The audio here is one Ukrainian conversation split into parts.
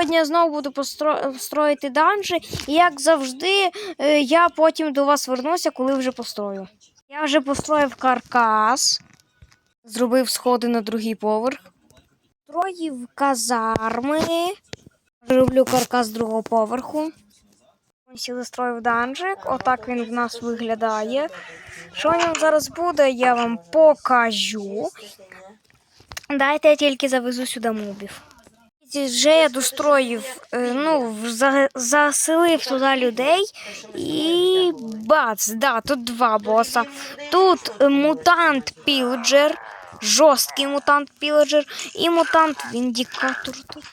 Сьогодні я знову буду постро... строїти данжі, і як завжди, е, я потім до вас вернуся, коли вже построю. Я вже построїв каркас, зробив сходи на другий поверх, строїв казарми, роблю каркас другого поверху. Я застроїв данжик, отак він в нас виглядає. Що в ньому зараз буде, я вам покажу. Дайте я тільки завезу сюди мобів. Вже я достроїв, е, ну, за- заселив туди людей і бац, да, тут два боса. Тут мутант пілджер, жорсткий мутант пілджер і мутант віндікатор. Тут.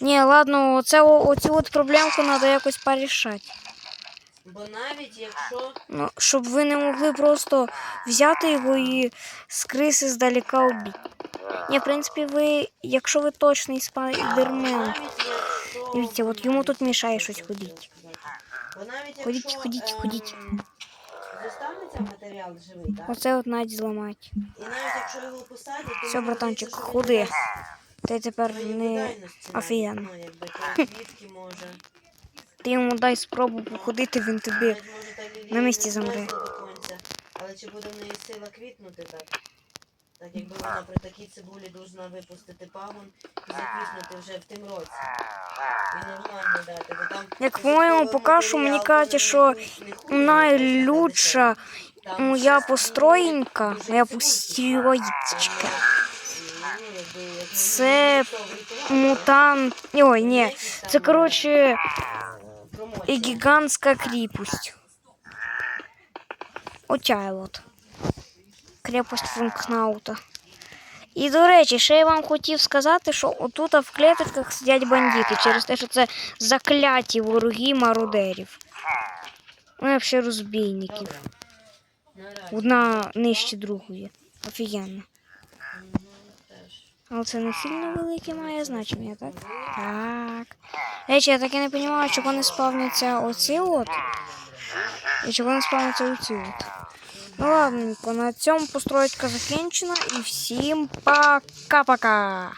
Ні, ладно, оце, оцю от проблемку треба якось порішати. Бо навіть якщо Ну, щоб ви не могли просто взяти його і з криси здалека убити. Ні, в принципі, ви, якщо ви точний спайдермен, дивіться, от йому тут мішає щось ходити. Ходіть, ходіть, ходіть. Матеріал живий, так? Оце от навіть зламати. І навіть якщо його посадять, то Все, братанчик, ходи. Ти тепер не офігенно. Ну, то може. Ти йому дай спробу походити, він тобі. На місці замре. Але чи буде в неї сила квітнути так? Так якби вона при такій цибулі должна випустити пагон і заквітнути вже в тим році. І нормально дати, бо там... Як по-моєму, поки що мені кажуть, що найлучша моя построєнька, моя построєчка. Це Мутант. Ой, ні. Це, коротше, і гігантська кріпость. Оця от. Крепость Функнаута. І, до речі, ще я вам хотів сказати, що отут в клеточках сидять бандити через те, що це закляті вороги мародерів. Вони взагалі розбійників. Одна нижче другої. Офігенно. Але це не сильно велике має значення, так? Так. Речі, я так і не розумію, чого не спавняться оці от. І чого не спавняться оці от. Ну ладненько, на цьому постройка закінчена і всім пока-пока.